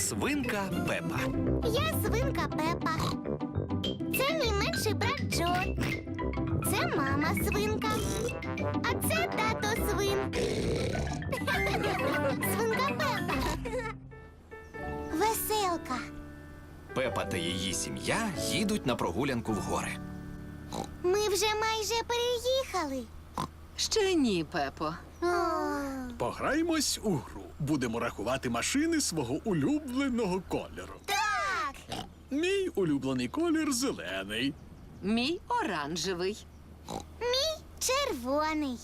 Свинка Пепа. Я свинка Пепа. Це мій менший брат Джо. Це мама свинка. А це тато свин. Свинка Пепа. Веселка. Пепа та її сім'я їдуть на прогулянку в гори. Ми вже майже переїхали. Ще ні, Пепо. О, Пограємось у гру. Будемо рахувати машини свого улюбленого кольору. так. Мій улюблений колір зелений. Мій оранжевий. Мій червоний.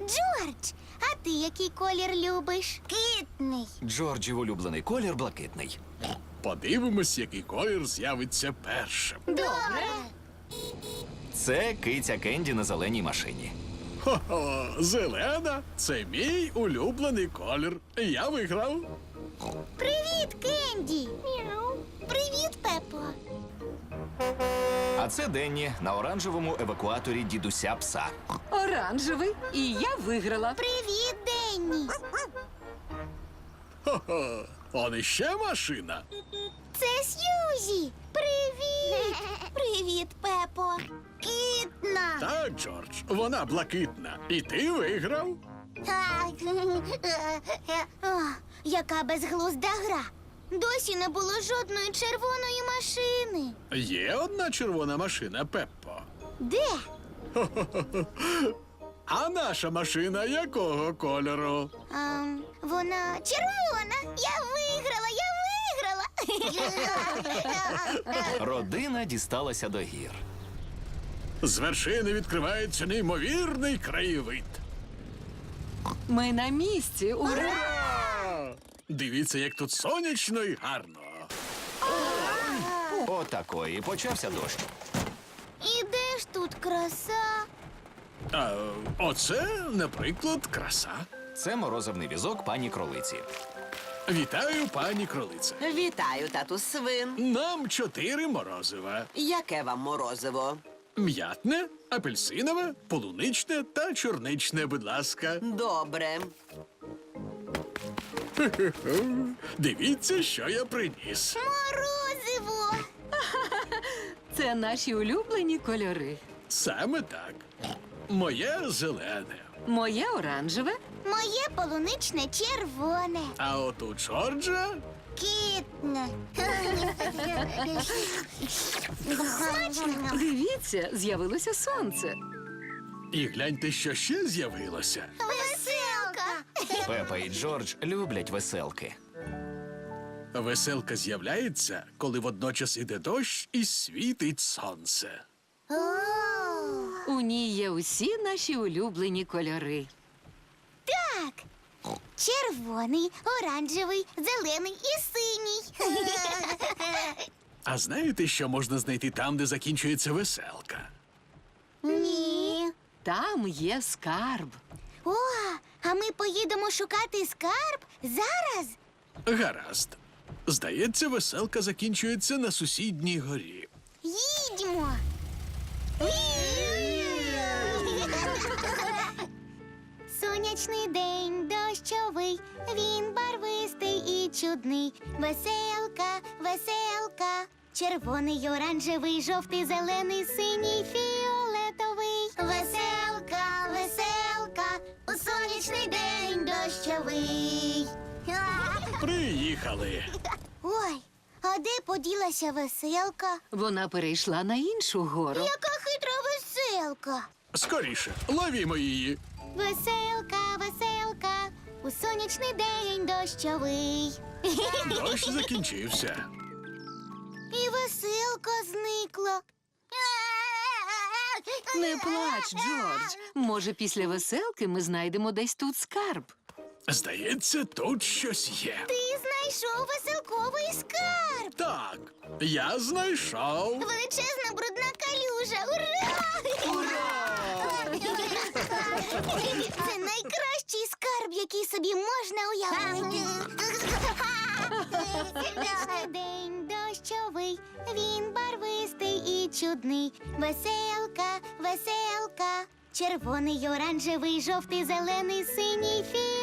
Джордж, а ти який колір любиш? Китний. Джорджів улюблений колір блакитний. Подивимось, який колір з'явиться першим. Добре. Це киця Кенді на зеленій машині. Хо-хо, зелена це мій улюблений колір. Я виграв. Привіт, Кенді. Мяу. Привіт, Пепо. А це Денні на оранжевому евакуаторі дідуся пса. Оранжевий. І я виграла. Привіт, Денні. Хо-хо, он іще машина. Це Сьюзі. Привіт. Привіт, Пепо. Кітна. Так, Джордж, вона блакитна. І ти виграв. Так. Яка безглузда гра. Досі не було жодної червоної машини. Є одна червона машина, Пеппо. Де? А наша машина якого кольору? Ам, вона червона. Я виграла, я виграла. Родина дісталася до гір. З вершини відкривається неймовірний краєвид. Ми на місці. Ура! Дивіться, як тут сонячно і гарно. Отакої почався дощ. І де ж тут краса? А, оце, наприклад, краса. Це морозивний візок пані кролиці. Вітаю, пані кролице. Вітаю, тату свин. Нам чотири морозива: Яке вам морозиво? М'ятне, апельсинове, полуничне та чорничне, будь ласка. Добре. Дивіться, що я приніс. Морозиво. Це наші улюблені кольори. Саме так. Моє зелене. Моє оранжеве. Моє полуничне червоне. А от у Джорджа Кітне. Смачно. Дивіться, з'явилося сонце. І гляньте, що ще з'явилося. Веселка. Пепа і Джордж люблять веселки. Веселка з'являється, коли водночас іде дощ і світить сонце. У ній є усі наші улюблені кольори. Так. Червоний, оранжевий, зелений і синій. А знаєте, що можна знайти там, де закінчується веселка? Ні. Там є скарб. О, а ми поїдемо шукати скарб зараз. Гаразд. Здається, веселка закінчується на сусідній горі. Їдьмо. Сонячний день дощовий, він барвистий і чудний. Веселка, веселка, червоний, оранжевий, жовтий, зелений, синій, фіолетовий. Веселка, веселка, у сонячний день дощовий. Приїхали. Ой, а де поділася веселка? Вона перейшла на іншу гору. Яка хитра веселка. Скоріше, ловімо її. Веселка, веселка, у сонячний день дощовий. Дощ закінчився. І веселка зникла. Не плач, Джордж. Може, після веселки ми знайдемо десь тут скарб. Здається, тут щось є. Ти знайшов веселковий скарб. Так, я знайшов. Величезна брудна калюжа. Ура! Ура! Це найкращий скарб, який собі можна уявити. Сонячний день дощовий, він барвистий і чудний. Веселка, веселка, червоний, оранжевий, жовтий, зелений, синій, фіолетовий.